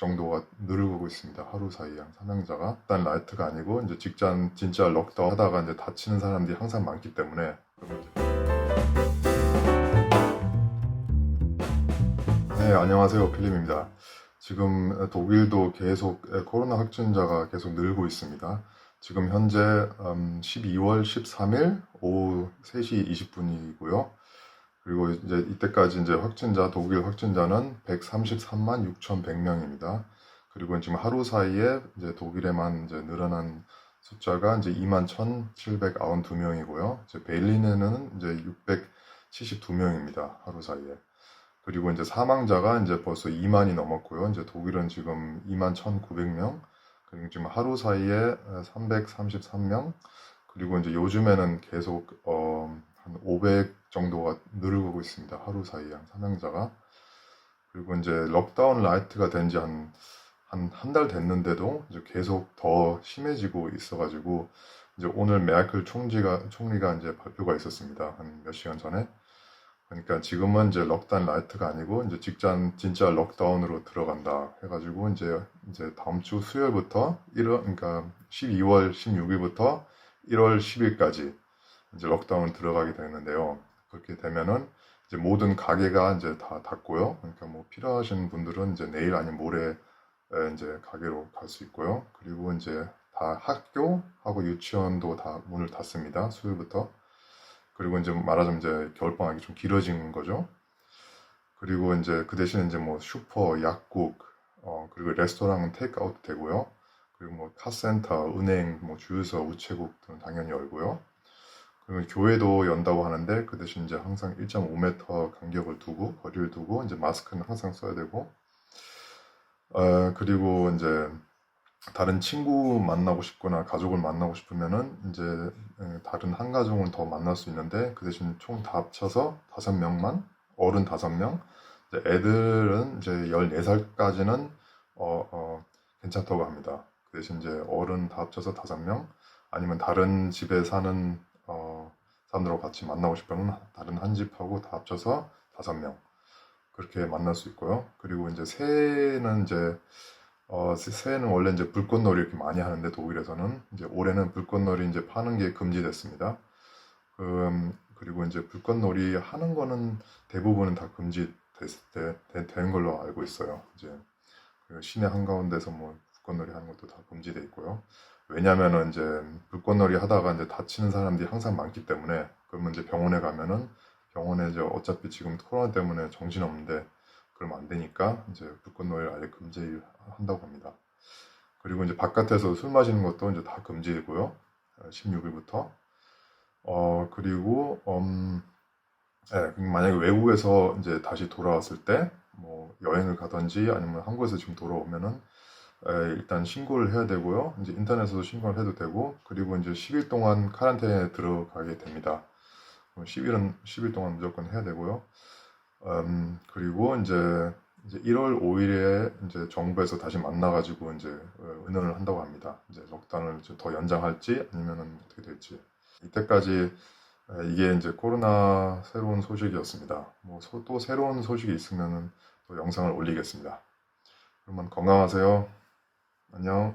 정도가 늘고 있습니다. 하루 사이에 사망자가 일단 라이트가 아니고 이제 직전 진짜 럭다운 하다가 이제 다치는 사람들이 항상 많기 때문에 네, 안녕하세요. 필립입니다. 지금 독일도 계속 코로나 확진자가 계속 늘고 있습니다. 지금 현재 음, 12월 13일 오후 3시 20분이고요. 그리고 이제 이때까지 이제 확진자, 독일 확진자는 133만 6,100명입니다. 그리고 지금 하루 사이에 이제 독일에만 이제 늘어난 숫자가 이제 2만 1,792명이고요. 이제 베를린에는 이제 672명입니다. 하루 사이에. 그리고 이제 사망자가 이제 벌써 2만이 넘었고요. 이제 독일은 지금 2만 1,900명. 그리고 지금 하루 사이에 333명. 그리고 이제 요즘에는 계속 어, 한 500 정도가 늘고 있습니다. 하루 사이에 사망자가. 그리고 이제 럭다운 라이트가 된 지 한 한 한 달 됐는데도 이제 계속 더 심해지고 있어가지고 이제 오늘 메아클 총리가 총리가 이제 발표가 있었습니다. 한 몇 시간 전에. 그러니까 지금은 이제 럭다운 라이트가 아니고 이제 직전 진짜 럭다운으로 들어간다 해가지고 이제 이제 다음 주 수요일부터 1월 그러니까 12월 16일부터 1월 10일까지 이제 럭다운 들어가게 되는데요. 그렇게 되면은 이제 모든 가게가 이제 다 닫고요. 그러니까 뭐 필요하신 분들은 이제 내일 아니면 모레 에, 이제 가게로 갈 수 있고요. 그리고 이제 다 학교하고 유치원도 다 문을 닫습니다. 수요일부터. 그리고 이제 말하자면 이제 겨울방학이 좀 길어진 거죠. 그리고 이제 그 대신 이제 뭐 슈퍼, 약국, 어, 그리고 레스토랑은 테이크아웃 되고요. 그리고 뭐 카센터, 은행, 뭐 주유소, 우체국 등은 당연히 열고요. 그리고 교회도 연다고 하는데 그 대신 이제 항상 1.5m 간격을 두고 거리를 두고 이제 마스크는 항상 써야 되고 어, 그리고 이제 다른 친구 만나고 싶거나 가족을 만나고 싶으면은 이제 에, 다른 한 가족을 더 만날 수 있는데 그 대신 총 다 합쳐서 다섯 명만 어른 다섯 명 애들은 이제 14살까지는 어, 어, 괜찮다고 합니다. 그 대신 이제 어른 다 합쳐서 다섯 명 아니면 다른 집에 사는 어, 사람들하고 같이 만나고 싶으면 다른 한 집하고 다 합쳐서 다섯 명 그렇게 만날 수 있고요. 그리고 이제 새해는 이제 어, 새- 새해는 원래 이제 불꽃놀이 이렇게 많이 하는데 독일에서는 이제 올해는 불꽃놀이 이제 파는 게 금지됐습니다. 음, 그리고 이제 불꽃놀이 하는 거는 대부분은 다 금지됐을 때 되- 되는 걸로 알고 있어요. 이제 그 시내 한가운데서 뭐 불꽃놀이 하는 것도 다 금지돼 있고요. 왜냐면은 이제 불꽃놀이 하다가 이제 다치는 사람들이 항상 많기 때문에 그러면 이제 병원에 가면은 병원에 이제 어차피 지금 코로나 때문에 정신 없는데 그러면 안 되니까 이제 불꽃놀이를 아예 금지한다고 합니다. 그리고 이제 바깥에서 술 마시는 것도 이제 다 금지고요. 16일부터. 어, 그리고, 음, 예, 만약에 외국에서 이제 다시 돌아왔을 때, 뭐, 여행을 가든지 아니면 한국에서 지금 돌아오면은, 에, 일단 신고를 해야 되고요. 이제 인터넷에서 신고를 해도 되고, 그리고 이제 10일 동안 카란테인에 들어가게 됩니다. 10일은 10일 동안 무조건 해야 되고요. 음, 그리고 이제, 이제 1월 5일에 이제 정부에서 다시 만나가지고 이제 어, 의논을 한다고 합니다. 이제 이제 더 연장할지 아니면은 어떻게 될지. 이때까지 에, 이게 이제 코로나 새로운 소식이었습니다. 뭐 또 새로운 소식이 있으면은 또 영상을 올리겠습니다. 그러면 건강하세요. 안녕.